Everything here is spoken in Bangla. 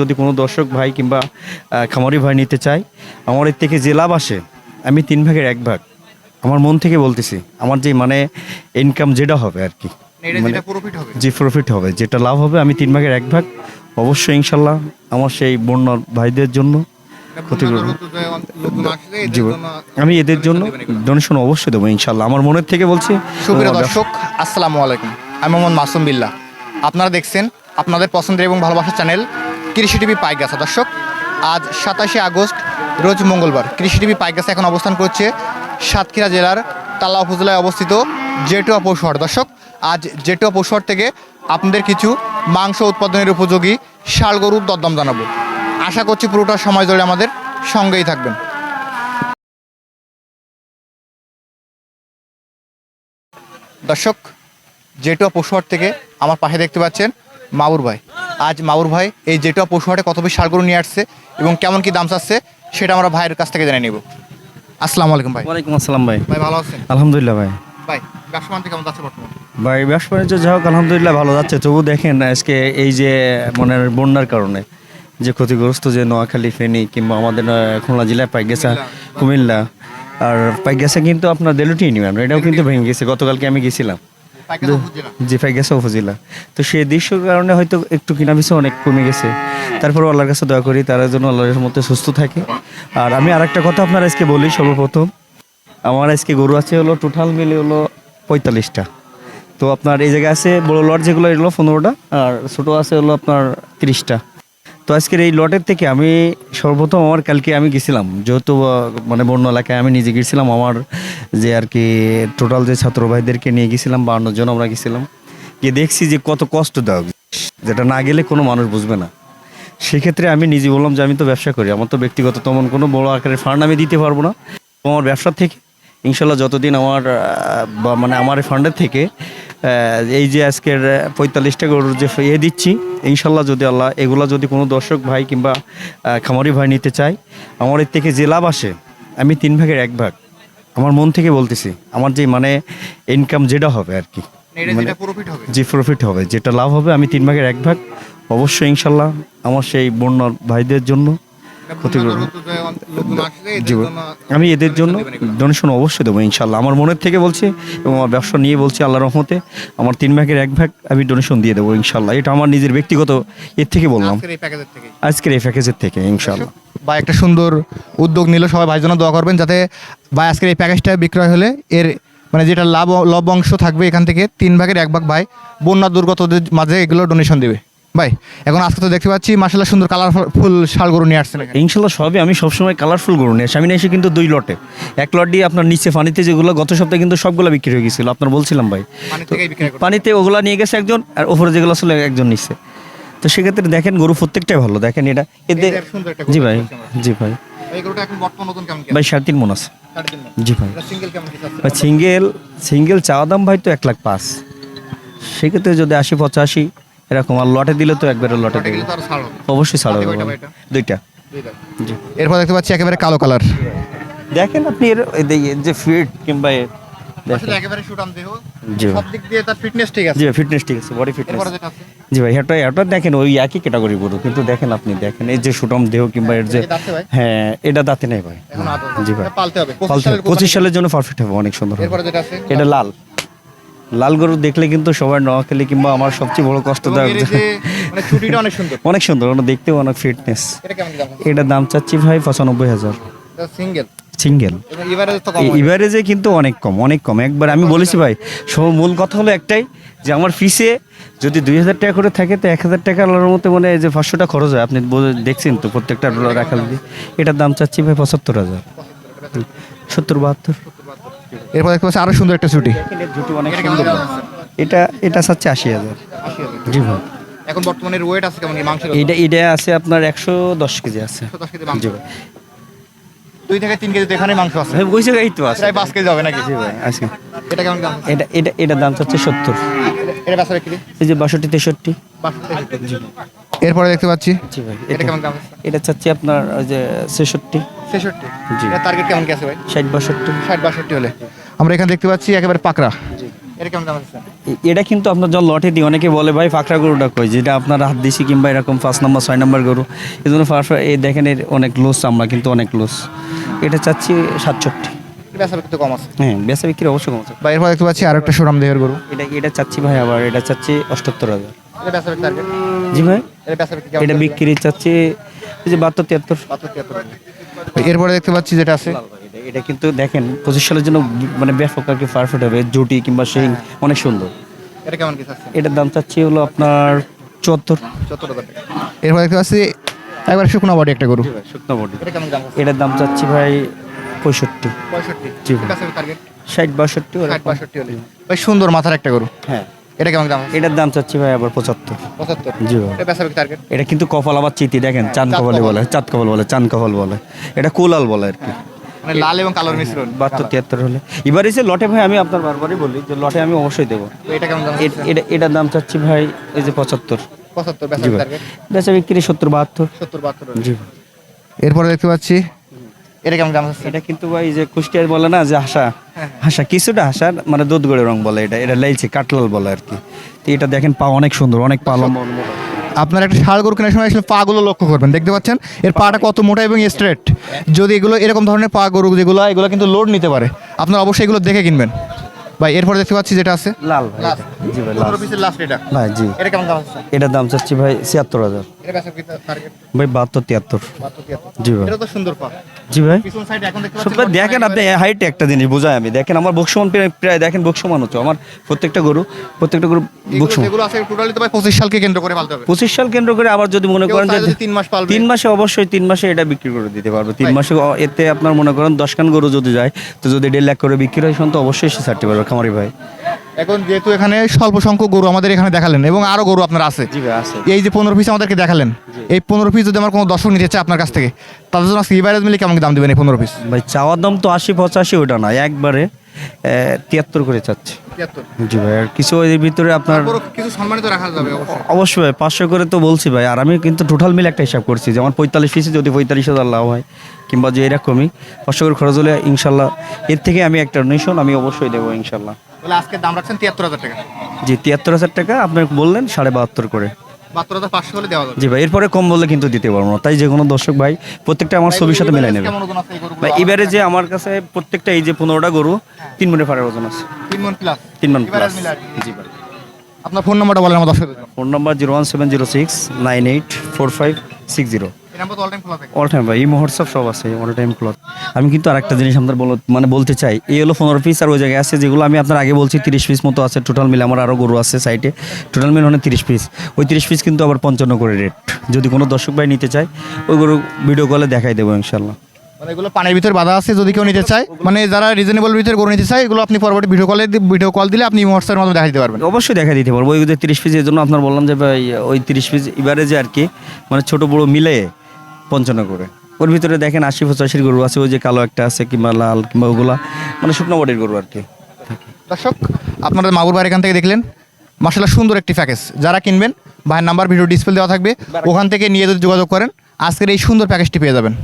যদি কোনো দর্শক ভাই কিংবা খামারি ভাই নিতে চায় আমার এর থেকে যে লাভ আসে আমি তিন ভাগের এক ভাগ। আমার মন থেকে বলতেছি আমার যে মানে ইনকাম যেটা হবে আর কি মানে হবে। যে প্রফিট হবে যেটা লাভ হবে আমি তিন ভাগের এক ভাগ। অবশ্যই ইনশাল্লাহ আমার সেই বন্যার ভাইদের জন্য আমি এদের জন্য। ডোনেশন অবশ্যই দেবো ইনশাল্লাহ। আমার মনের থেকে বলছি সুপ্রিয় দর্শক আসসালামু আলাইকুম। আমি মোহাম্মদ মাসুম বিল্লাহ। আপনারা দেখছেন আপনাদের পছন্দের এবং ভালোবাসার চ্যানেল কৃষি টিভি পাইগাছা, দর্শক। আজ সাতাশে আগস্ট, রোজ মঙ্গলবার। কৃষি টিভি পাইগাছা এখন অবস্থান করছে সাতক্ষীরা জেলার তালা উপজেলায় অবস্থিত জেটুয়া পৌষহাট দর্শক, আজ জেটুয়া পৌষহাট থেকে আপনাদের কিছু মাংস উৎপাদনের উপযোগী শাল গরুর দরদাম জানাব। আশা করছি পুরোটা সময় ধরে আমাদের সঙ্গেই থাকবেন। দর্শক, জেটুয়া পশুহাট থেকে আমার পাশে দেখতে পাচ্ছেন মাউর ভাই। আজ মাউর ভাই এই জেটুয়া পশুহাটে কত বেশি সারগরু নিয়ে আসছে এবং কেমন কি দাম চাচ্ছে সেটা আমরা ভাইয়ের কাছ থেকে জেনে নিব। আসসালামু আলাইকুম ভাই। ওয়ালাইকুম আসসালাম ভাই। ভাই ভালো আছেন? আলহামদুলিল্লাহ ভাই। ভাই ব্যবসা বাণিজ্য কেমন যাচ্ছে বর্তমানে? ভাই ব্যবসা বাণিজ্য যা হোক আলহামদুলিল্লাহ ভালো যাচ্ছে। তবু দেখেন আজকে এই যে মানে বন্যার কারণে যে ক্ষতিগ্রস্ত যে নোয়াখালী ফেনী কিংবা আমাদের খুলনা জেলায় পাইগেছা কুমিল্লা। আর পাইগেছা কিন্তু আপনার দেলুটি ইউনিয়ন এটাও কিন্তু ভেঙে গেছে। গতকালকে আমি গেছিলাম। জি পাইগেছা উপজেলা। তো সেই দৃশ্যর কারণে হয়তো একটু কিনা অনেক কমে গেছে। তারপর আল্লাহর কাছে দয়া করি তারা যেন আল্লাহর সুস্থ থাকে। আর আমি আরেকটা কথা আপনার আজকে বলি সর্বপ্রথম। আমার আজকে গরু আছে হলো টোটাল মিলে হলো পঁয়তাল্লিশটা। তো আপনার এই জায়গায় আছে বড় লট যেগুলো এগুলো পনেরোটা আর ছোটো আছে হলো আপনার তিরিশটা। তো আজকের এই লটের থেকে আমি সর্বপ্রথম আমার কালকে আমি গেছিলাম যেহেতু মানে বন্য এলাকায় আমি নিজে গেছিলাম আমার যে আর কি টোটাল যে ছাত্র ভাইদেরকে নিয়ে গেছিলাম বান্ন জন আমরা গেছিলাম, গিয়ে দেখছি যে কত কষ্ট দেওয়া যেটা না গেলে কোনো মানুষ বুঝবে না। সেক্ষেত্রে আমি নিজে বললাম যে, আমি তো ব্যবসা করি, আমার তো ব্যক্তিগত তেমন কোনো বড় আকারের ফান্ড আমি দিতে পারব না। আমার ব্যবসা থেকে, ইনশাল্লাহ যতদিন আমার, বা মানে আমার ফান্ডের থেকে এই যে আজকের পঁয়তাল্লিশটা গরুর যে ইয়ে দিচ্ছি, ইনশাল্লাহ যদি আল্লাহ, এগুলো যদি কোনো দর্শক ভাই কিংবা খামারি ভাই নিতে চায়, আমার এর থেকে যে লাভ আসে, আমি তিন ভাগের এক ভাগ। আমার মন থেকে বলতেছি আমার যে মানে ইনকাম যেটা হবে আর কি মানে হবে। যে প্রফিট হবে যেটা লাভ হবে আমি তিন ভাগের এক ভাগ। অবশ্যই ইনশাল্লাহ আমার সেই বন্যার ভাইদের জন্য আমি এদের জন্য ডোনেশন অবশ্যই দেবো ইনশাল্লাহ আমার মনের থেকে বলছি এবং আমার ব্যবসা নিয়ে বলছি আল্লাহ রহমতে আমার তিন ভাগের এক ভাগ আমি ডোনেশন দিয়ে দেবো ইনশাল্লাহ এটা আমার নিজের ব্যক্তিগত এর থেকে বললাম। আজকের এই প্যাকেজের থেকে। আজকের এই প্যাকেজের থেকে ইনশাল্লাহ বা একটা সুন্দর উদ্যোগ নিল সবাই ভাইয়ের জন্য দোয়া করবেন যাতে ভাই আজকের এই প্যাকেজটা বিক্রয় হলে এর মানে যেটা লাভ লভ অংশ থাকবে এখান থেকে তিন ভাগের এক ভাগ ভাই বন্যা দুর্গতদের মাঝে এগুলো ডোনেশন দেবে। ভাই এখন আজকে তো দেখতে পাচ্ছি মাসাল্লাহ সুন্দর কালারফুল শাল গরু নিয়ে আসছেন এখানে। ইনশাল্লাহ সবই আমি সবসময় কালারফুল গরু নিয়ে আসি। আমি এসে কিন্তু দুই লটে এক লট দিয়ে আপনার নিচে পানিতে যেগুলো গত সপ্তাহে কিন্তু সবগুলো বিক্রি হয়ে গেছিল আপনার বলছিলাম ভাই। পানিতে ওগুলা নিয়ে গেছে একজন আর ওপরে যেগুলো ছিল একজন নিচ্ছে তো সেক্ষেত্রে দেখেন গরু প্রত্যেকটাই ভালো দেখেন এটা এতে জি ভাই। জি ভাই ভাই সাড়ে তিন মন আছে। জি? ভাই সিঙ্গেল সিঙ্গেল চাওয়া দাম ভাই তো এক লাখ পাঁচ সেক্ষেত্রে যদি আশি পঁচাশি এরকম আর লটে দিলে তো একবারে লটে হবে। অবশ্যই ছাড়? দুইটা। জি। এরপর দেখতে পাচ্ছি একেবারে কালো কালার। দেখেন আপনি এর যে- ফিট কিংবা এর একেবারে সুটাম দেহ। সব দিক দিয়ে তার ফিটনেস ঠিক আছে। জি ফিটনেস ঠিক আছে বডি ফিটনেস জি ভাই এটা এটা দেখেন ওই একই ক্যাটাগরি গরু কিন্তু দেখেন আপনি দেখেন এই যে সুটম দেহ কিংবা এর যে হ্যাঁ এটা দাঁতে নেই ভাই। জি ভাই। পালতে হবে। পঁচিশ সালের জন্য পারফেক্ট হবে অনেক সুন্দর হবে। যেটা আছে এটা লাল। লাল গরু দেখলে কিন্তু সবাই নোয়াখালী কিংবা আমার সবচেয়ে বড় কষ্ট এবং দেয় এর এই যে মানে অনেক সুন্দর। অনেক সুন্দর ওটা দেখতেও অনেক ফিটনেস এটা দাম? এটার দাম চাচ্ছি ভাই পঁচানব্বই হাজার। সিঙ্গেল। ইভারেজে কিন্তু অনেক কম অনেক কম। একবার আমি বলেছি ভাই সব মূল কথা হলো একটাই যে আমার ফিসে যদি দুই হাজার টাকা করে থাকে তো এক হাজার টাকা আল্লাহর মতো মানে যে পাঁচশোটা খরচ হয়। আপনি দেখছেন তো প্রত্যেকটা রাখাল এটার দাম চাচ্ছি ভাই পঁচাত্তর হাজার। সত্তর বাহাত্তর। এরপর দেখতে পাচ্ছি আরও সুন্দর একটা ছুটি অনেক এটা সুন্দর। এটা এটা চাচ্ছে আশি হাজার। জি ভাই। এখন বর্তমানে ওয়েট আছে কেমন কি? মাংসের এটা এটা আছে আপনার একশো দশ কেজি আছে। কেজি মাংস। জি ভাই। দুই থেকে তিন কেজি এখানে মাংস আছে। ভাই ওই জায়গায় তো আছে। প্রায় পাঁচ কেজি হবে নাকি? জি ভাই আজকে এটা কেমন দাম? এটা এটা এটার দাম চাচ্ছে সত্তর। এটা বেচা বিক্রি? এই যে বাষট্টি তেষট্টি। এরপরে দেখতে পাচ্ছি। জি ভাই এটা এটা কেমন দাম এটা চাচ্ছি আপনার ওই যে ছেষট্টি। ছেষট্টি। জি। এটা টার্গেট কেমন কি আছে ভাই? ষাট বাষট্টি। ষাট বাষট্টি হলে। আমরা এখানে দেখতে পাচ্ছি একেবারে পাকড়া। এটা আছে কিন্তু আপনার যখন লটে দিই অনেকে বলে ভাই ফাঁকড়া গরুটা কই? যেটা আপনার হাত দিছি কিংবা এরকম পাঁচ নম্বর ছয় নম্বর গরু। এই জন্য এই দেখেন এর অনেক লোস আমরা কিন্তু অনেক লোস এটা চাচ্ছি সাতষট্টি। বেচা বিক্রি কম আছে। হ্যাঁ বেচা বিক্রি অবশ্যই বা এরপর দেখতে পাচ্ছি আর একটা সুরাম দেহের গরু। এটা এটা চাচ্ছি ভাই আবার এটা চাচ্ছি অষ্টাত্তর হাজার। জি ভাই? এটা বিক্রি চাচ্ছি এই যে বাহাত্তর তিয়াত্তর। এরপরে দেখতে পাচ্ছি যেটা আছে এটা কিন্তু দেখেন পঁচিশ সালের জন্য মানে ব্যাপক আর কি পারফেক্ট হবে। জুটি কিংবা সেই অনেক সুন্দর। এটা কেমন কি আছে এটার দাম চাচ্ছি হলো আপনার চুয়াত্তর। চত্বর টাকা। এরপর দেখতে পাচ্ছি একবার শুকনো বডি একটা গরু। শুকনো বডি। এটা কেমন দাম এটার দাম চাচ্ছি ভাই পঁয়ষট্টি। পঁয়ষট্টি। জি। বেচা টার্গেট ষাট বাষট্টি ষাট বাষট্টি হলে। ভাই সুন্দর মাথার একটা গরু। হ্যাঁ। এটা কেমন দাম এটার দাম চাচ্ছি ভাই আবার পঁচাত্তর। পঁচাত্তর। জি ভাই। এটা টার্গেট এটা কিন্তু কপাল আবার চিতি দেখেন চাঁদ কপালে। বলে চাঁদ কপাল বলে চাঁদ কপাল বলে। এটা কোলাল বলে আর কি। মানে লাল এবং কালোর মিশ্রণ বাহাত্তর তিয়াত্তর হলে। এবার এসে লটে ভাই আমি আপনার বারবারই বলি যে লটে আমি অবশ্যই দেবো। এটা কেমন দাম এটা এটার দাম চাচ্ছি ভাই এই যে পঁচাত্তর। পঁচাত্তর বেচা বিক্রি সত্তর বাহাত্তর। সত্তর বাহাত্তর জি এরপরে দেখতে পাচ্ছি। এটা কেমন দাম আছে? এটা কিন্তু ভাই যে কুষ্টিয়ার বলে না যে হাসা। হাসা কিছুটা হাসা মানে দুধ গড়ে রং বলে এটা। এটা লাইছে কাটলাল বলে আর কি। তো এটা দেখেন পা অনেক সুন্দর অনেক পা লম্বা। আপনার একটা ষাড় গরু কেনার সময় আসলে পাগুলো লক্ষ্য করবেন দেখতে পাচ্ছেন? এর পাটা কত মোটা এবং স্ট্রেট যদি এগুলো এরকম ধরনের পা গরু যেগুলো এগুলো কিন্তু লোড নিতে পারে। আপনার অবশ্যই এগুলো দেখে কিনবেন। ভাই এরপর দেখতে পাচ্ছি যেটা আছে। লাল ভাই জি ভাই লাল। লাস্ট এটা? জি। এটা কেমন দাম আছে? এটার দাম চাচ্ছি ভাই ছিয়াত্তর হাজার। এটা বেচা বিক্রি টার্গেট ভাই বাহাত্তর তিয়াত্তর। জি ভাই। এটা তো সুন্দর পা জি ভাই। পিছন সাইডে এখন দেখতে সব দেখেন আপনি হাইট একটা জিনিস বোঝায় আমি। দেখেন আমার বক্সমান প্রায় প্রায় দেখেন বক্সমান হচ্ছে। আমার প্রত্যেকটা গরু প্রত্যেকটা গরু বক্সমান যেগুলো আছে টোটালি তো ভাই পঁচিশ সালকে কেন্দ্র করে পালতে হবে। পঁচিশ সাল কেন্দ্র করে আবার যদি মনে করেন যে তিন মাস পালবে। মাসে অবশ্যই তিন মাসে এটা বিক্রি করে দিতে পারবে। তিন মাসে এতে আপনার মনে করেন দশ খান গরু যদি যায় তো যদি দেড় লাখ করে বিক্রি হয় তো অবশ্যই সে ছাড়তে পারবে। খামারি ভাই এখন যেহেতু এখানে স্বল্প সংখ্যক গরু আমাদের এখানে দেখালেন এবং আরও গরু আপনার আছে। আছে। এই যে পনেরো পিস আমাদেরকে দেখালেন এই পনেরো পিস যদি আমার কোনো দর্শক নিতে চায় আপনার কাছ থেকে তাদের জন্য সিভারেজ মিলে কেমন দাম দেবেন এই পনেরো পিস ভাই চাওয়ার দাম তো আশি পঁচাশি ওটা না একবারে তিয়াত্তর করে চাচ্ছে। জি ভাই আর কিছু এর ভিতরে আপনার কিছু সম্মানিত রাখা যাবে অবশ্যই। অবশ্যই ভাই পাঁচশো করে তো বলছি ভাই আর আমি কিন্তু টোটাল মিলে একটা হিসাব করছি যেমন পঁয়তাল্লিশ পিসে যদি পঁয়তাল্লিশ হাজার লাভ হয় কিংবা যে এরকমই পাঁচশো করে খরচ হলে ইনশাল্লাহ এর থেকে আমি একটা ডোনেশন আমি অবশ্যই দেবো ইনশাল্লাহ। তাহলে আজকে দাম রাখছেন তিয়াত্তর হাজার টাকা। জি তিয়াত্তর হাজার টাকা আপনি বললেন সাড়ে বাহাত্তর করে। বাহাত্তর হাজার পাঁচশো হলে দেওয়া যাবে। জি ভাই এরপরে কম বললে কিন্তু দিতে পারব না। তাই যে কোনো দর্শক ভাই প্রত্যেকটা আমার ছবির সাথে মিলাই নেবে? ভাই এবারে যে আমার কাছে প্রত্যেকটা এই যে পনেরোটা গরু তিন মনে ফারের ওজন আছে। তিন মন প্লাস তিন মন প্লাস। জি ভাই। আপনার ফোন নাম্বারটা বলেন আমার জন্য। Phone number zero one seven zero six nine eight four five six zero. All time খোলা থাকে। অল টাইম ভাই এই হোয়াটসঅ্যাপ সব আছে অল টাইম ক্লথ আমি কিন্তু আরেকটা জিনিস আপনার বল মানে বলতে চাই এই হলো পনেরো পিস আর ওই জায়গায় আছে যেগুলো আমি আপনার আগে বলছি তিরিশ পিস মতো আছে। টোটাল মিলে আমার আরও গরু আছে সাইটে টোটাল মিলে মানে তিরিশ পিস ওই তিরিশ পিস কিন্তু আবার পঞ্চান্ন করে রেট যদি কোনো দর্শক ভাই নিতে চায় ওই গরু ভিডিও কলে দেখাই দেবো ইনশাল্লাহ মানে এগুলো পানির ভিতরে বাধা আছে যদি কেউ নিতে চায় মানে যারা রিজনেবল ভিতরে গরু নিতে চায় এগুলো আপনি পরবর্তী ভিডিও কলে ভিডিও কল দিলে আপনি হোয়াটসঅ্যাপের মাধ্যমে দেখা দিতে পারবেন। অবশ্যই দেখা দিতে পারব। ওই যে তিরিশ পিস এর জন্য আপনার বললাম যে ভাই ওই তিরিশ পিস এবারে যে আর কি মানে ছোট বড় মিলে পঞ্চান্ন করে। ওর ভিতরে দেখেন আশি পঁচাশির গরু আছে ওই যে কালো একটা আছে কিংবা লাল কিংবা ওগুলা। মানে শুকনো বডির গরু আর কি। দর্শক আপনাদের মাগুর ভাইয়ের এখান থেকে দেখলেন। মাসাল্লাহ সুন্দর একটি প্যাকেজ। যারা কিনবেন ভাইয়ের নাম্বার ভিডিও ডিসপ্লে দেওয়া থাকবে ওখান থেকে নিয়ে যদি যোগাযোগ করেন আজকের এই সুন্দর প্যাকেজটি পেয়ে যাবেন।